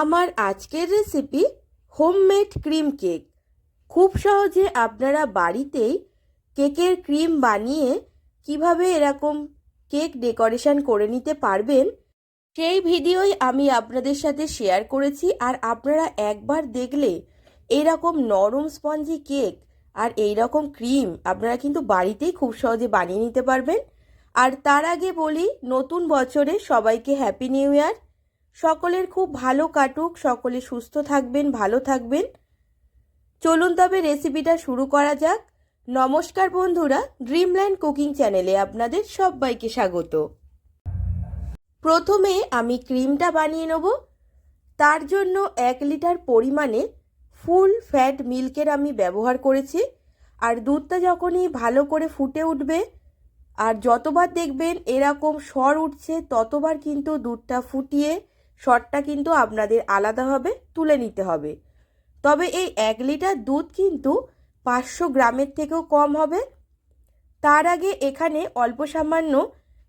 আমার আজকের recipe homemade cream cake খুব সহজে আপনারা বাড়িতেই কেকের ক্রিম বানিয়ে কীভাবে এরকম কেক ডেকোরেশন করে নিতে পারবেন, সেই ভিডিওই আমি আপনাদের সাথে শেয়ার করেছি। আর আপনারা একবার দেখলে এরকম নরম স্পঞ্জি কেক আর এই রকম ক্রিম আপনারা কিন্তু বাড়িতেই খুব সহজে বানিয়ে নিতে পারবেন। আর তার আগে বলি, নতুন বছরে সবাইকে হ্যাপি নিউ ইয়ার সকলের খুব ভালো কাটুক, সকলে সুস্থ থাকবেন, ভালো থাকবেন। চলুন তবে রেসিপিটা শুরু করা যাক। নমস্কার বন্ধুরা ড্রিমল্যান্ড কুকিং চ্যানেলে আপনাদের সবাইকে স্বাগত। প্রথমে আমি ক্রিমটা বানিয়ে নেব। তার জন্য এক লিটার পরিমাণে ফুল ফ্যাট মিল্কের আমি ব্যবহার করেছি। আর দুধটা যখনই ভালো করে ফুটে উঠবে, আর যতবার দেখবেন এরকম স্বর উঠছে, ততবার কিন্তু দুধটা ফুটিয়ে স্বরটা কিন্তু আপনাদের আলাদাভাবে তুলে নিতে হবে। তবে এই এক লিটার দুধ কিন্তু পাঁচশো গ্রামের থেকেও কম হবে। তার আগে এখানে অল্প সামান্য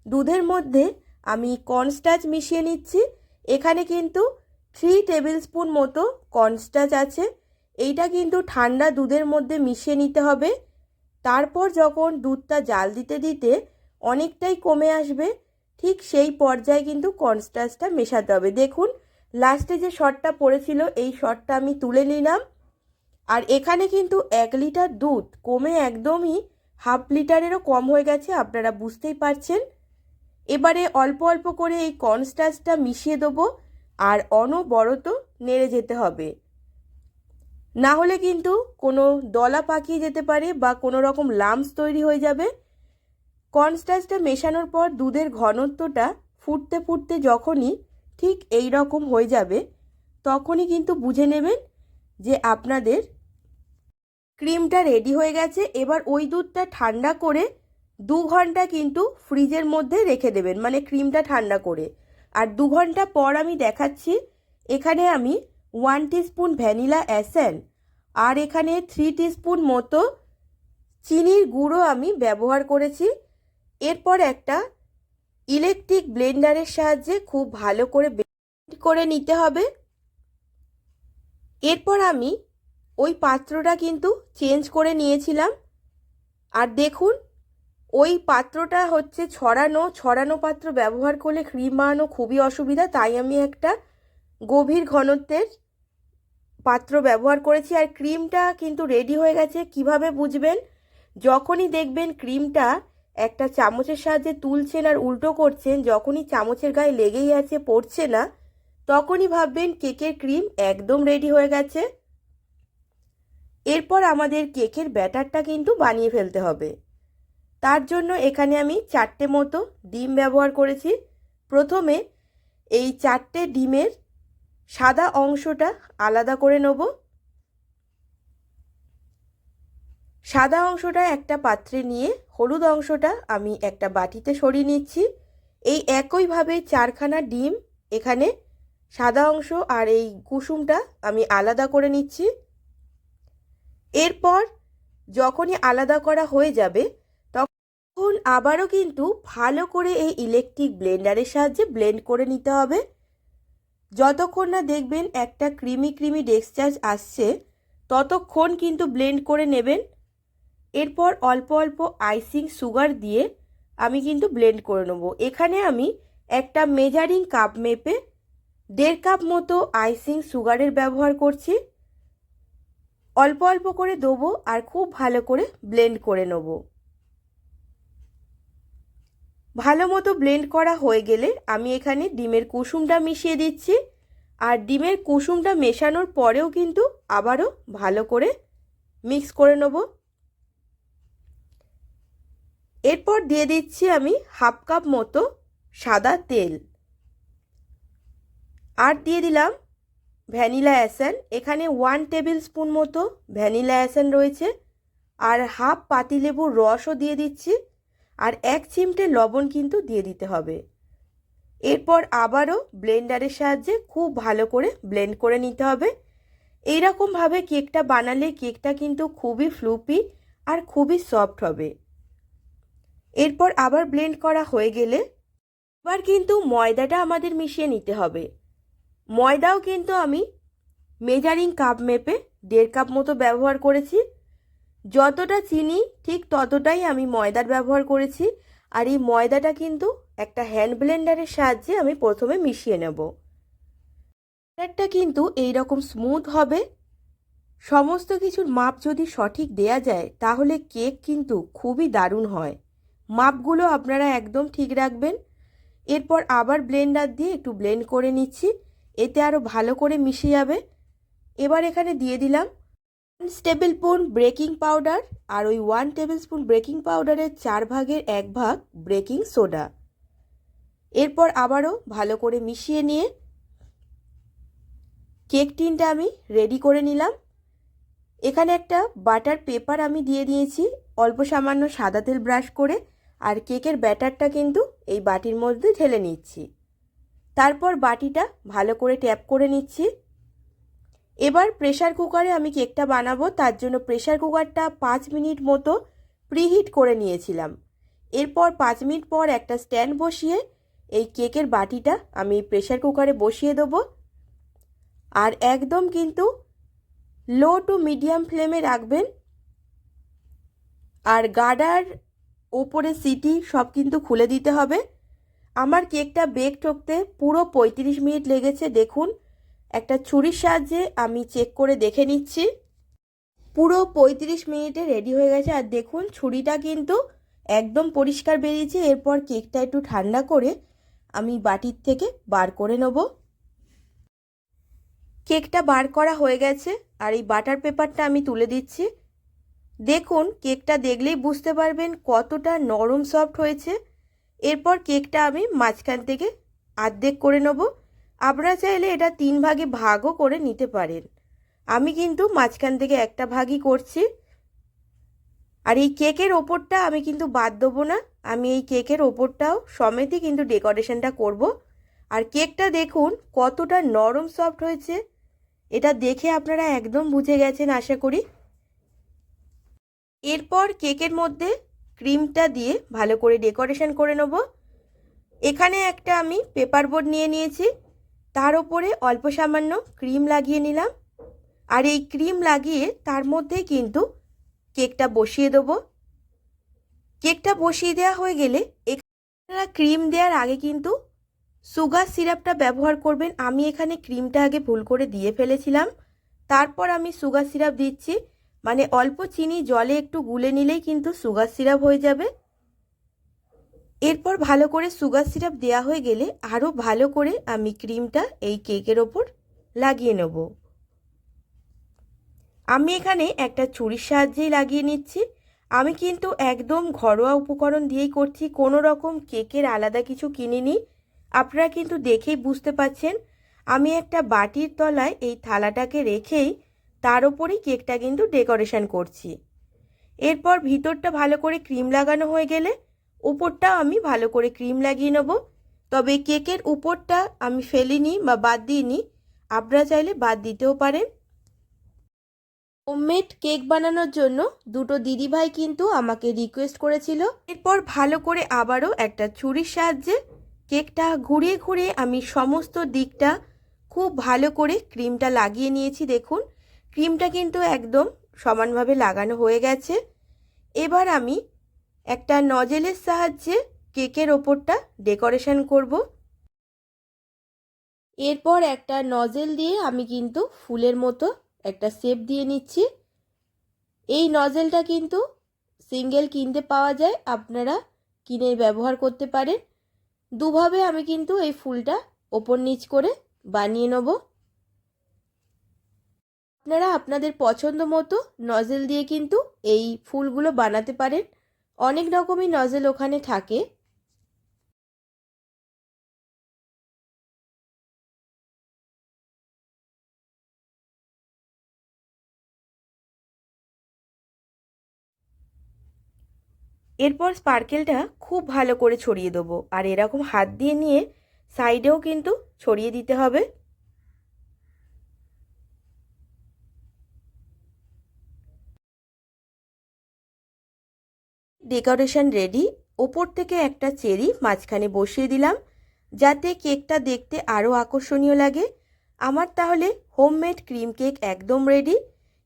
দুধের মধ্যে আমি কর্নস্টাচ মিশিয়ে নিচ্ছি। এখানে কিন্তু থ্রি টেবিল স্পুন মতো কর্নস্টাচ আছে। এইটা কিন্তু ঠান্ডা দুধের মধ্যে মিশিয়ে নিতে হবে। তারপর যখন দুধটা জাল দিতে দিতে অনেকটাই কমে আসবে ঠিক সেই পর্যায়ে কিন্তু কর্নস্টাচটা মেশাতে হবে। দেখুন লাস্টে যে শটটা পড়েছিল, এই শটটা আমি তুলে নিলাম। আর এখানে কিন্তু এক লিটার দুধ কমে একদমই হাফ লিটারেরও কম হয়ে গেছে, আপনারা বুঝতেই পারছেন। এবারে অল্প অল্প করে এই কর্নস্টাচটা মিশিয়ে দেবো, আর অনবরত নেড়ে যেতে হবে। না হলে কিন্তু কোনো দলা পাকিয়ে যেতে পারে বা কোনো রকম লামস তৈরি হয়ে যাবে। কর্নস্টাচটা মেশানোর পর দুধের ঘনত্বটা ফুটতে ফুটতে যখনই ঠিক এই রকম হয়ে যাবে, তখনই কিন্তু বুঝে নেবেন যে আপনাদের ক্রিমটা রেডি হয়ে গেছে। এবার ওই দুধটা ঠান্ডা করে দু ঘণ্টা কিন্তু ফ্রিজের মধ্যে রেখে দেবেন মানে ক্রিমটা ঠান্ডা করে। আর দু ঘণ্টা পর আমি দেখাচ্ছি, এখানে আমি ওয়ান স্পুন ভ্যানিলা অ্যাসেন আর এখানে থ্রি স্পুন মতো চিনির গুঁড়ো আমি ব্যবহার করেছি। এরপর একটা ইলেকট্রিক ব্লেন্ডারের সাহায্যে খুব ভালো করে ব্লেন্ড করে নিতে হবে। এরপর আমি ওই পাত্রটা কিন্তু চেঞ্জ করে নিয়েছিলাম। আর দেখুন, ওই পাত্রটা হচ্ছে ছড়ানো ছড়ানো পাত্র ব্যবহার করলে ক্রিম বানানো খুবই অসুবিধা, তাই আমি একটা গভীর ঘনত্বের পাত্র ব্যবহার করেছি। আর ক্রিমটা কিন্তু রেডি হয়ে গেছে, কীভাবে বুঝবেন? যখনই দেখবেন ক্রিমটা একটা চামচের সাহায্যে তুলছেন আর উল্টো করছেন, যখনই চামচের গায়ে লেগেই আছে, পড়ছে না, তখনই ভাববেন কেকের ক্রিম একদম রেডি হয়ে গেছে। এরপর আমাদের কেকের ব্যাটারটা কিন্তু বানিয়ে ফেলতে হবে। তার জন্য এখানে আমি চারটে মতো ডিম ব্যবহার করেছি। প্রথমে এই চারটে ডিমের সাদা অংশটা আলাদা করে নেব। সাদা অংশটা একটা পাত্রে নিয়ে, হলুদ অংশটা আমি একটা বাটিতে সরিয়ে নিচ্ছি। এই একইভাবে চারখানা ডিম এখানে, সাদা অংশ আর এই কুসুমটা আমি আলাদা করে নিচ্ছি। এরপর যখনই আলাদা করা হয়ে যাবে, তখন আবারও কিন্তু ভালো করে এই ইলেকট্রিক ব্লেন্ডারের সাহায্যে ব্লেন্ড করে নিতে হবে। যতক্ষণ না দেখবেন একটা ক্রিমি ক্রিমি ডেক্সচার্জ আসছে, ততক্ষণ কিন্তু ব্লেন্ড করে নেবেন। এরপর অল্প অল্প আইসিং সুগার দিয়ে আমি কিন্তু ব্লেন্ড করে নেব। এখানে আমি একটা মেজারিং কাপ মেপে দেড় কাপ মতো আইসিং সুগারের ব্যবহার করছি। অল্প অল্প করে দেবো আর খুব ভালো করে ব্লেন্ড করে নেব। ভালো মতো ব্লেন্ড করা হয়ে গেলে আমি এখানে ডিমের কুসুমটা মিশিয়ে দিচ্ছি আর ডিমের কুসুমটা মেশানোর পরেও কিন্তু আবারও ভালো করে মিক্স করে নেব। এরপর দিয়ে দিচ্ছি আমি হাফ কাপ মতো সাদা তেল। আর দিয়ে দিলাম ভ্যানিলা অ্যাসেন। এখানে ওয়ান টেবিল স্পুন মতো ভ্যানিলা অ্যাসেন রয়েছে। আর হাফ পাতিলেবুর রসও দিয়ে দিচ্ছি। আর এক চিমটে লবণ কিন্তু দিয়ে দিতে হবে। এরপর আবারও ব্লেন্ডারের সাহায্যে খুব ভালো করে ব্লেন্ড করে নিতে হবে। এইরকমভাবে কেকটা বানালে কেকটা কিন্তু খুবই ফ্লুপি আর খুবই সফট হবে। এরপর আবার ব্লেন্ড করা হয়ে গেলে এবার কিন্তু ময়দাটা আমাদের মিশিয়ে নিতে হবে। ময়দাও কিন্তু আমি মেজারিং কাপ মেপে দেড় কাপ মতো ব্যবহার করেছি। যতটা চিনি ঠিক ততটাই আমি ময়দার ব্যবহার করেছি আর এই ময়দাটা কিন্তু একটা হ্যান্ড ব্লেন্ডারের সাহায্যে আমি প্রথমে মিশিয়ে নেব। ব্যাটারটা কিন্তু এই রকম স্মুথ হবে। সমস্ত কিছুর মাপ যদি সঠিক দেয়া যায় তাহলে কেক কিন্তু খুবই দারুণ হয়। মাপগুলো আপনারা একদম ঠিক রাখবেন। এরপর আবার ব্লেন্ডার দিয়ে একটু ব্লেন্ড করে নিচ্ছি। এতে আরও ভালো করে মিশে যাবে। এবার এখানে দিয়ে দিলাম one table spoon breaking powder আর ওই ওয়ান টেবিল স্পুন ব্রেকিং পাউডারের চার ভাগের এক ভাগ ব্রেকিং সোডা এরপর আবারও ভালো করে মিশিয়ে নিয়ে কেক টিনটা আমি রেডি করে নিলাম। এখানে একটা বাটার পেপার আমি দিয়ে দিয়েছি। অল্প সামান্য সাদা তেল ব্রাশ করে। আর কেকের ব্যাটারটা কিন্তু এই বাটির মধ্যে ঢেলে নিচ্ছি। তারপর বাটিটা ভালো করে ট্যাপ করে নিচ্ছি। এবার প্রেশার কুকারে আমি কেকটা বানাবো, তার জন্য প্রেশার কুকারটা পাঁচ মিনিট মতো প্রিহিট করে নিয়েছিলাম। এরপর পাঁচ মিনিট পর একটা স্ট্যান্ড বসিয়ে এই কেকের বাটিটা আমি প্রেশার কুকারে বসিয়ে দেবো। আর একদম কিন্তু লো টু মিডিয়াম ফ্লেমে রাখবেন। আর গার্ডার ওপরে সিটি সব কিন্তু খুলে দিতে হবে। আমার কেকটা বেক ঠকতে পুরো পঁয়ত্রিশ মিনিট লেগেছে, দেখুন। একটা ছুরির সাহায্যে আমি চেক করে দেখে নিচ্ছি। পুরো পঁয়ত্রিশ মিনিটে রেডি হয়ে গেছে আর দেখুন, ছুরিটা কিন্তু একদম পরিষ্কার বেরিয়েছে। এরপর কেকটা একটু ঠান্ডা করে আমি বাটির থেকে বার করে নেব। কেকটা বার করা হয়ে গেছে আর এই বাটার পেপারটা আমি তুলে দিচ্ছি। দেখুন, কেকটা দেখলেই বুঝতে পারবেন কতটা নরম সফট হয়েছে। এরপর কেকটা আমি মাঝখান থেকে আর্ধেক করে নেব। আপনারা চাইলে এটা তিন ভাগে ভাগও করে নিতে পারেন। আমি কিন্তু মাঝখান থেকে একটা ভাগই করছি। আর এই কেকের ওপরটা আমি কিন্তু বাদ দেবো না। আমি এই কেকের ওপরটাও সমেতই কিন্তু ডেকোরেশনটা করব। আর কেকটা দেখুন কতটা নরম সফট হয়েছে। এটা দেখে আপনারা একদম বুঝে গেছেন, আশা করি। এরপর কেকের মধ্যে ক্রিমটা দিয়ে ভালো করে ডেকোরেশন করে নেব। এখানে একটা আমি পেপার বোর্ড নিয়ে নিয়েছি। তার ওপরে অল্প সামান্য ক্রিম লাগিয়ে নিলাম। আর এই ক্রিম লাগিয়ে তার মধ্যেই কিন্তু কেকটা বসিয়ে দেবো। কেকটা বসিয়ে দেওয়া হয়ে গেলে এখানে ক্রিম দেওয়ার আগে কিন্তু সুগার সিরাপটা ব্যবহার করবেন। আমি এখানে ক্রিমটা আগে ভুল করে দিয়ে ফেলেছিলাম। তারপর আমি সুগার সিরাপ দিচ্ছি। মানে অল্প চিনি জলে একটু গুলে নিলেই কিন্তু সুগার সিরাপ হয়ে যাবে। এরপর ভালো করে সুগার সিরাপ দেওয়া হয়ে গেলে আরও ভালো করে আমি ক্রিমটা এই কেকের ওপর লাগিয়ে নেব। আমি এখানে একটা ছুরির সাহায্যেই লাগিয়ে নিচ্ছি। আমি কিন্তু একদম ঘরোয়া উপকরণ দিয়েই করছি, কোনো রকম কেকের আলাদা কিছু কিনিনি। আপনারা কিন্তু দেখেই বুঝতে পাচ্ছেন আমি একটা বাটির তলায় এই থালাটাকে রেখেই তার ওপরেই কেকটা কিন্তু ডেকোরেশন করছি। এরপর ভিতরটা ভালো করে ক্রিম লাগানো হয়ে গেলে উপরটাও আমি ভালো করে ক্রিম লাগিয়ে নেব। তবে কেকের উপরটা আমি ফেলিনি বা বাদ দিইনি, আপনারা চাইলে বাদ দিতেও পারেন। হোমমেড কেক বানানোর জন্য দুটো দিদিভাই কিন্তু আমাকে রিকোয়েস্ট করেছিল। এরপর ভালো করে আবারও একটা ছুরির সাহায্যে কেকটা ঘুরিয়ে ঘুরিয়ে আমি সমস্ত দিকটা খুব ভালো করে ক্রিমটা লাগিয়ে নিয়েছি, দেখুন। ক্রিমটা কিন্তু একদম সমানভাবে লাগানো হয়ে গেছে। এবার আমি একটা নজেলের সাহায্যে কেকের ওপরটা ডেকোরেশন করব। এরপর একটা নজেল দিয়ে আমি কিন্তু ফুলের মতো একটা শেপ দিয়ে নিচ্ছি। এই নজেলটা কিন্তু সিঙ্গেল কিনতে পাওয়া যায়, আপনারা কিনে ব্যবহার করতে পারেন। দুভাবে আমি কিন্তু এই ফুলটা ওপর নিচ করে বানিয়ে নেব। আপনারা আপনাদের পছন্দ মতো নজেল দিয়ে কিন্তু এই ফুলগুলো বানাতে পারেন। অনেক রকমই নজেল ওখানে থাকে। এরপর স্পার্কেলটা খুব ভালো করে ছড়িয়ে দেবো। আর এরকম হাত দিয়ে নিয়ে সাইডেও কিন্তু ছড়িয়ে দিতে হবে। Decoration ready. ওপর থেকে একটা চেরি মাঝখানে বসিয়ে দিলাম, যাতে কেকটা দেখতে আরও আকর্ষণীয় লাগে। আমার তাহলে হোমমেড ক্রিম কেক একদম রেডি।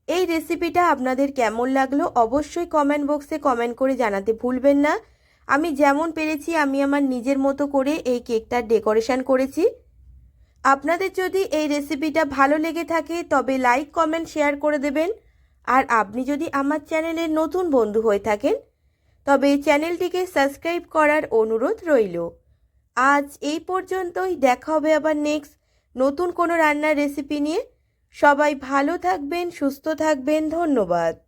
এই রেসিপিটা আপনাদের কেমন লাগল অবশ্যই কমেন্ট বক্সে কমেন্ট করে জানাতে ভুলবেন না। আমি যেমন পেরেছি, আমি আমার নিজের মতো করে এই কেকটার ডেকোরেশন করেছি। আপনাদের যদি এই রেসিপিটা ভালো লেগে থাকে, তবে লাইক, কমেন্ট, শেয়ার করে দেবেন। আর আপনি যদি আমার চ্যানেলের নতুন বন্ধু হয়ে থাকেন তবে চ্যানেলটিকে সাবস্ক্রাইব করার অনুরোধ রইল। আজ এই পর্যন্তই, দেখা হবে আবার নেক্সট নতুন কোনো রান্নার রেসিপি নিয়ে। সবাই ভালো থাকবেন, সুস্থ থাকবেন, ধন্যবাদ।